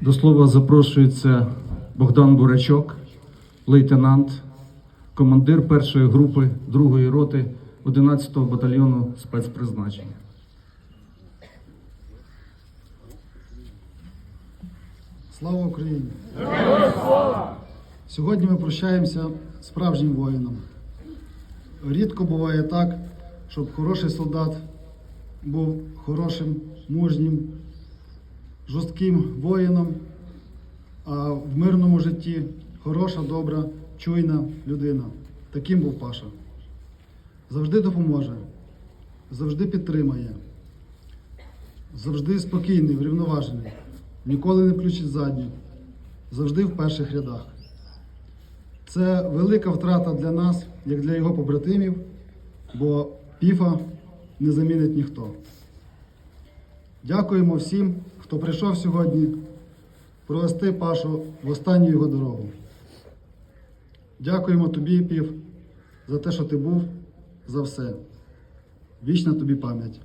До слова запрошується Богдан Бурачок, лейтенант, командир першої групи другої роти 11-го батальйону спецпризначення. Слава Україні! Сьогодні ми прощаємося справжнім воїном. Рідко буває так, щоб хороший солдат був хорошим, мужнім, жорстким воїном, а в мирному житті хороша, добра, чуйна людина. Таким був Паша. Завжди допоможе, завжди підтримає, завжди спокійний, врівноважений, ніколи не включить задню, завжди в перших рядах. Це велика втрата для нас, як для його побратимів, бо піфа не замінить ніхто. Дякуємо всім, хто прийшов сьогодні провести Пашу в останню його дорогу. Дякуємо тобі, пів, за те, що ти був, за все. Вічна тобі пам'ять.